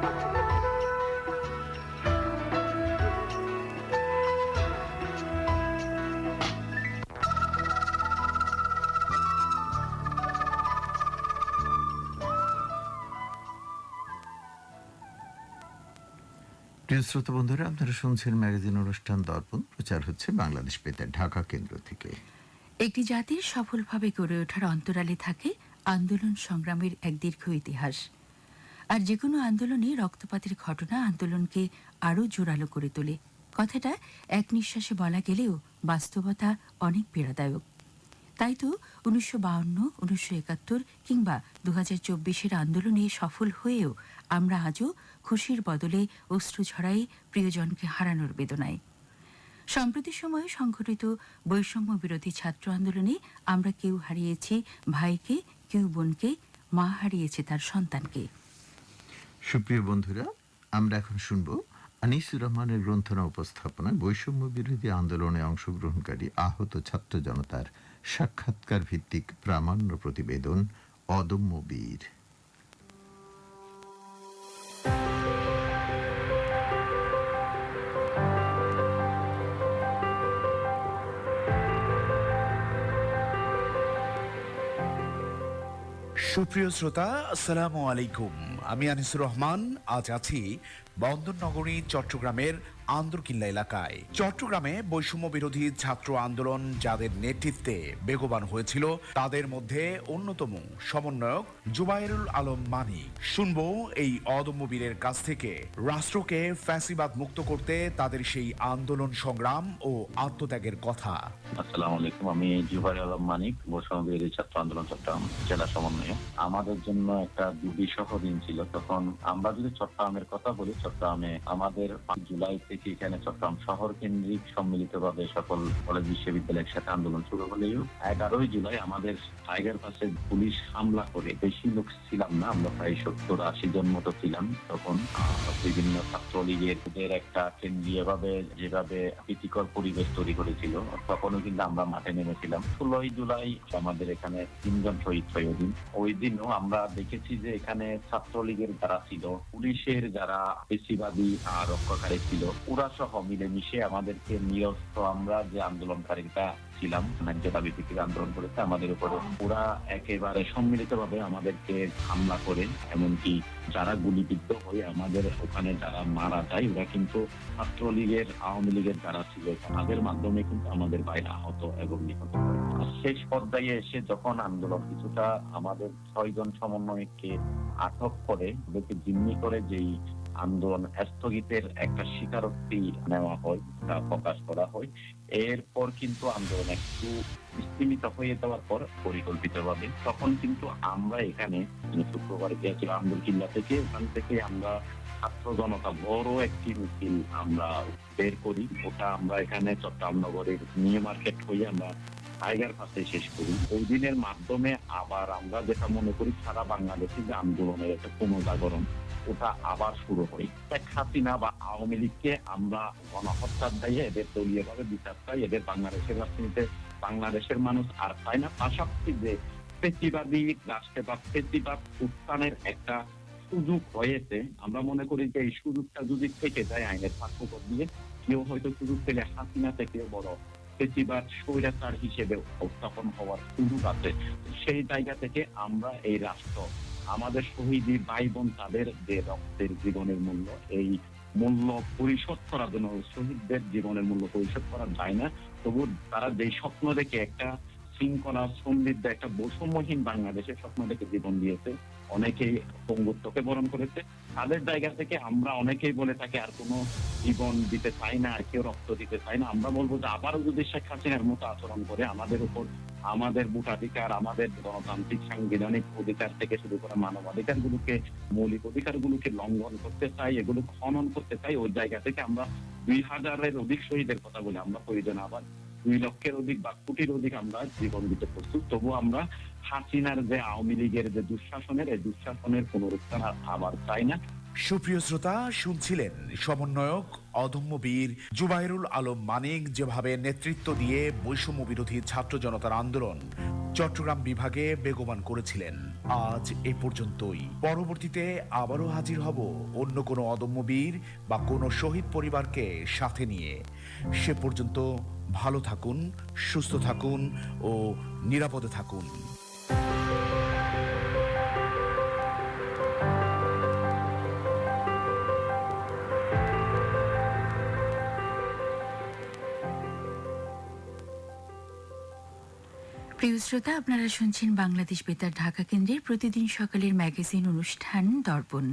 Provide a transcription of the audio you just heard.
প্রিয় শ্রোতা বন্ধুরা, আপনারা শুনছেন ম্যাগাজিন অনুষ্ঠান দর্পণ। প্রচার হচ্ছে বাংলাদেশ পেতে ঢাকা কেন্দ্র থেকে। একটি জাতির সফলভাবে গড়ে ওঠার অন্তরালে থাকে আন্দোলন সংগ্রামের এক দীর্ঘ ইতিহাস। আর যে কোনো আন্দোলনে রক্তপাতের ঘটনা আন্দোলনকে আরও জোরালো করে তোলে। কথাটা এক নিঃশ্বাসে বলা গেলেও বাস্তবতা অনেক পীড়াদায়ক। তাই তো উনিশশো বাউন্ন, উনিশশো একাত্তর কিংবা দু হাজার চব্বিশের আন্দোলনে সফল হয়েও আমরা আজও খুশির বদলে অশ্রু ঝরাই প্রিয়জনকে হারানোর বেদনায়। সম্প্রতি সময়ে সংঘটিত বৈষম্য বিরোধী ছাত্র আন্দোলনে আমরা কেউ হারিয়েছি ভাইকে, কেউ বোনকে, মা হারিয়েছে তার সন্তানকে। সুপ্রিয় বন্ধুরা, আমরা এখন শুনব আনিসুর রহমানের গ্রন্থনা উপস্থাপনায় বৈষম্য বিরোধী আন্দোলনে অংশগ্রহণকারী আহত ছাত্র জনতার সাক্ষাৎকার ভিত্তিক প্রামাণ্য প্রতিবেদন অদম্য বীর। সুপ্রিয় শ্রোতা, আসসালামু আলাইকুম। আমি আনিসুর রহমান আজ আছি বন্দরনগরী, চট্টগ্রামের আন্দরকিল্লা এলাকায়। চট্টগ্রামে বৈষম্য বিরোধী ছাত্র আন্দোলন যাদের নেতৃত্বে বেগবান হয়েছিল, তাদের মধ্যে অন্যতম সমন্বয়ক জুবাইরুল আলম মানি। শুনব এই অদম্য বীরের কাছ থেকে। রাষ্ট্রকে ফ্যাসিবাদ মুক্ত করতে তাদের সেই আন্দোলন সংগ্রাম ও আত্মত্যাগের কথা। আসসালামু আলাইকুম, আমি জুবাইর আলম মানিক বৈষম্য বিরোধী ছাত্র আন্দোলন, চট্টগ্রাম জেলা সমন্বয় আমাদের জন্য একটা দুর্বিষহ দিন ছিল। তখন আমরা যদি চট্টগ্রামের কথা বলি চট্টগ্রামে। আমাদের জুলাই থেকে এখানে চট্টগ্রাম শহর কেন্দ্রিক সম্মিলিত ভাবে সকল কলেজ বিশ্ববিদ্যালয়ের সাথে আন্দোলন শুরু হলেও এগারোই জুলাই আমাদের টাইগার পাশে পুলিশ হামলা করে। বেশি লোক ছিলাম না, আমরা প্রায় সত্তর আশি জন মতো ছিলাম তখন। বিভিন্ন ছাত্রলীগের একটা কেন্দ্রীয় ভাবে যেভাবে প্রীতিকর পরিবেশ তৈরি করেছিল, তখনও কিন্তু আমরা মাঠে নেমেছিলাম। ষোলোই জুলাই আমাদের এখানে তিনজন শহীদ হয় ওই দিন। ওই দিনও আমরা দেখেছি যে এখানে ছাত্রলীগের যারা ছিল, পুলিশের যারা বেশিবাদী আর রক্ষাকারী ছিল। ওরা সহ মিলেমিশে আমাদেরকে নিরস্ত আমরা যে আন্দোলনকারীরা ছিলাম, ন্যায্য দাবি থেকে আন্দোলন করেছে আমাদের উপরে। ওরা একেবারে সম্মিলিত ভাবে আমাদেরকে হামলা করে, এমনকি যারা গুলিবিদ্ধ হয়ে আমাদের ওখানে যারা মারা যায়, ওরা কিন্তু ছাত্রলীগের, আওয়ামী লীগের যারা ছিল, তাদের মাধ্যমে কিন্তু আমাদের বাইরে আহত এবং নিহত শেষ পর্যায়ে এসে যখন আন্দোলন কিছুটা আমাদের ছয়জন সমন্বয়কে আটক করে, ওদেরকে জিম্মি করে যেই আন্দোলন স্থগিতের একটা স্বীকারোক্তি নেওয়া হয়, তা প্রকাশ করা হয়। এরপর কিন্তু আন্দোলন একটু স্তীমিত হয়ে যাওয়ার পর পরিকল্পিতভাবে তখন কিন্তু আমরা এখানে শুক্রবার গিয়েছিল আন্দোলন কিল্লা থেকে ওখান থেকে আমরা ছাত্র জনতা বড় একটি মিছিল আমরা বের করি। ওটা আমরা এখানে চট্টগ্রাম নগরের নিউ মার্কেট হয়ে আমরা টাইগার পাশে শেষ করি ওই দিনের মাধ্যমে আবার আমরা যেটা মনে করি, সারা বাংলাদেশে যে আন্দোলনের একটা পুনর্জাগরণ, ওটা আবার শুরু হয়। শেখ হাসিনা বা আওয়ামী লীগকে আমরা গণহত্যার দায়ী এদের দলীয় ভাবে বিচার চাই, এদের বাংলাদেশের রাজনীতিতে বাংলাদেশের মানুষ আর চায় না। পাশাপাশি যে পেশিবাদী রাষ্ট্রে বা উত্থানের একটা সুযোগ হয়েছে, আমরা মনে করি যে এই সুযোগটা যদি থেকে যায় আইনের পাঠ্যপর দিয়ে, কেউ হয়তো সুযোগ পেলে হাসিনা থেকে বড় পেশিবাদ স্বৈরাচার হিসেবে উপস্থাপন হওয়ার সুযোগ আছে। সেই জায়গা থেকে আমরা এই রাষ্ট্র, আমাদের শহীদী ভাই বোন তাদের যে রক্তের জীবনের মূল্য, এই মূল্য পরিশোধ করার জন্য শহীদদের জীবনের মূল্য পরিশোধ করা যায় না, তবু তারা যে স্বপ্ন দেখে একটা শৃঙ্খলা সমৃদ্ধ, একটা বৈষম্যহীন বাংলাদেশের স্বপ্ন দেখে জীবন দিয়েছে অনেকেই পঙ্গুত্বকে বরণ করেছে। তাদের জায়গা থেকে আমরা অনেকেই বলে থাকি, আর কোনো জীবন দিতে চাই না, আর কেউ রক্ত দিতে চাই না। আমরা বলব যে আবারও যদি শেখ হাসিনার মতো আচরণ করে, আমাদের উপর আমাদের ভোটাধিকার, আমাদের গণতান্ত্রিক সাংবিধানিক অধিকার থেকে শুরু করে মানবাধিকার গুলোকে মৌলিক অধিকার গুলোকে লঙ্ঘন করতে চাই, এগুলো খনন করতে চাই, ওই জায়গা থেকে আমরা দুই হাজারের অধিক শহীদের কথা বলে। আমরা প্রয়োজন আবার দুই লক্ষের অধিক বা কোটির অধিক আমরা জীবন দিতে প্রস্তুত। তবু আমরা হাসিনার যে আওয়ামী লীগের যে দুঃশাসনের, এই দুঃশাসনের পুনরুত্থান আবার চাই না। সুপ্রিয় শ্রোতা, শুনছিলেন সমন্বয়ক অদম্য বীর জুবাইরুল আলম মানিক যেভাবে নেতৃত্ব দিয়ে বৈষম্য বিরোধী ছাত্র জনতার আন্দোলন চট্টগ্রাম বিভাগে বেগবান করেছিলেন। আজ এ পর্যন্তই। পরবর্তীতে আবারও হাজির হব অন্য কোনো অদম্য বীর বা কোনো শহীদ পরিবারকে সাথে নিয়ে। সে পর্যন্ত ভালো থাকুন, সুস্থ থাকুন ও নিরাপদে থাকুন। প্রিয় শ্রোতা, আপনারা শুনছেন বাংলাদেশ বেতার ঢাকা কেন্দ্রের প্রতিদিন সকালের ম্যাগাজিন অনুষ্ঠান দর্পণ।